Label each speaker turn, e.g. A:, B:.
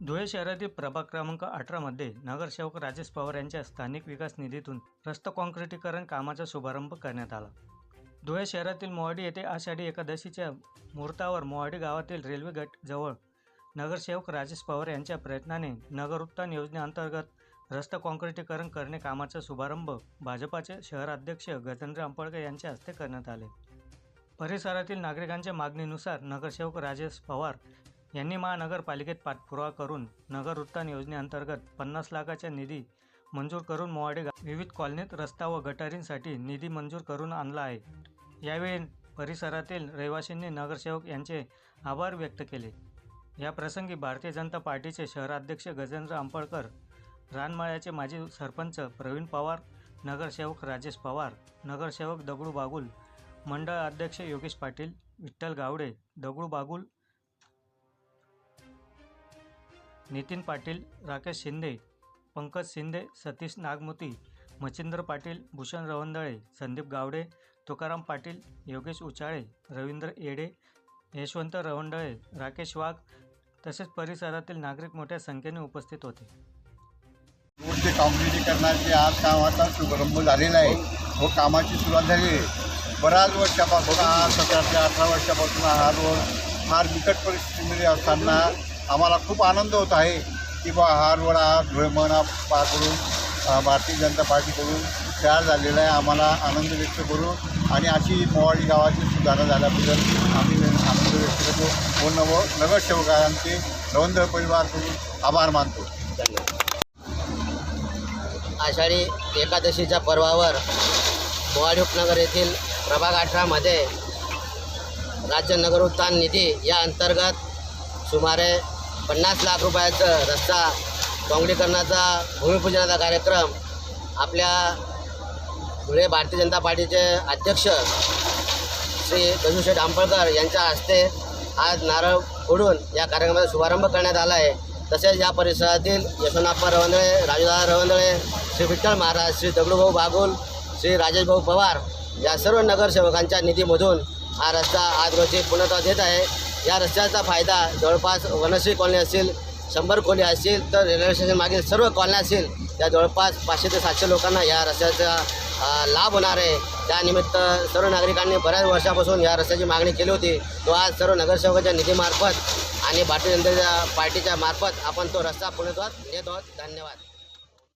A: धुळे शहरातील प्रभाग क्रमांक अठरामध्ये नगरसेवक राजेश पवार यांच्या स्थानिक विकास निधीतून रस्ता काँक्रिटीकरण कामाचा शुभारंभ करण्यात आला. धुळे शहरातील मोहाडी येथे आषाढी एकादशीच्या मुहूर्तावर मोहाडी गावातील रेल्वे गटजवळ नगरसेवक राजेश पवार यांच्या प्रयत्नाने नगर उत्थान योजनेअंतर्गत रस्ता काँक्रिटीकरण करणे कामाचा शुभारंभ भाजपाचे शहराध्यक्ष गजेंद्र आंबळकर यांच्या हस्ते करण्यात आले. परिसरातील नागरिकांच्या मागणीनुसार नगरसेवक राजेश पवार यांनी महानगरपालिकेत पाठपुरावा करून नगर उत्थान योजनेअंतर्गत पन्नास लाखाच्या निधी मंजूर करून मोवाडे विविध कॉलनीत रस्ता व गटारींसाठी निधी मंजूर करून आणला आहे. यावेळी परिसरातील रहिवासींनी नगरसेवक यांचे आभार व्यक्त केले. या प्रसंगी भारतीय जनता पार्टीचे शहराध्यक्ष गजेंद्र आंबळकर रानमाळ्याचे माजी सरपंच प्रवीण पवार नगरसेवक राजेश पवार नगरसेवक दगडू बागुल मंडळ अध्यक्ष योगेश पाटील विठ्ठल गावडे दगडू बागुल नितीन पाटील राकेश शिंदे पंकज शिंदे सतीश नागमोती मच्छिंद्र पाटील भूषण रवंदळे संदीप गावडे तुकाराम पाटील योगेश उचाळे रवींद्र येडे यशवंत रवंदळे राकेश वाघ तसेच परिसरातील नागरिक मोठ्या संख्येने उपस्थित होते.
B: रोडचे काँक्रिटीकरणाचे आज कामाचा शुभारंभ झालेला आहे. व कामाची सुरुवात झाली आहे. बऱ्याच वर्षापासून हा सतरा ते अठरा वर्षापासून हा रोड फार बिकट परिस्थितीमध्ये असताना आम्हाला खूप आनंद होत आहे की बा हा रोड हा धुळमणा पाकडून भारतीय जनता पार्टीकडून तयार झालेला आहे. आम्हाला आनंद व्यक्त करून आणि अशी मोवाडी गावाची सुधारणा झाल्याबद्दल आम्ही आनंद व्यक्त करतो. व नव नगरसेवकांचे रवंद्र परिवारकडून आभार मानतो.
C: आषाढी एकादशीच्या पर्वावर मोवाडी उपनगर येथील प्रभाग अठरामध्ये राज्य नगरोत्थान निधी या अंतर्गत सुमारे पन्नास लाख रुपयाचं रस्ता काँक्रीकरणाचा भूमिपूजनाचा कार्यक्रम आपल्या धुळे भारतीय जनता पार्टीचे अध्यक्ष श्री गजूशेठ डांपळकर यांच्या हस्ते आज नारळ फोडून या कार्यक्रमाचा शुभारंभ करण्यात आला आहे. तसेच या परिसरातील यशवंतप्पा रवंदळे राजूदादा रवंदळे श्री विठ्ठल महाराज श्री दगडूभाऊ बागुल श्री राजेशभाऊ पवार या सर्व नगरसेवकांच्या निधीमधून हा रस्ता आज रोजी पूर्णत्व देत आहे. या रस्त्याचा फायदा जवळपास वनश्री कॉलनी असेल शंभर खोली असतील तर रेल्वे स्टेशन मागील सर्व कॉलन्या असतील त्या जवळपास पाचशे ते सातशे लोकांना या रस्त्याचा लाभ होणार आहे. त्यानिमित्त सर्व नागरिकांनी बऱ्याच वर्षापासून या रस्त्याची मागणी केली होती. तो आज सर्व नगरसेवकाच्या निधीमार्फत आणि भारतीय जनता पार्टीच्या मार्फत आपण तो रस्ता पूर्णत्वात नेत आहोत. धन्यवाद.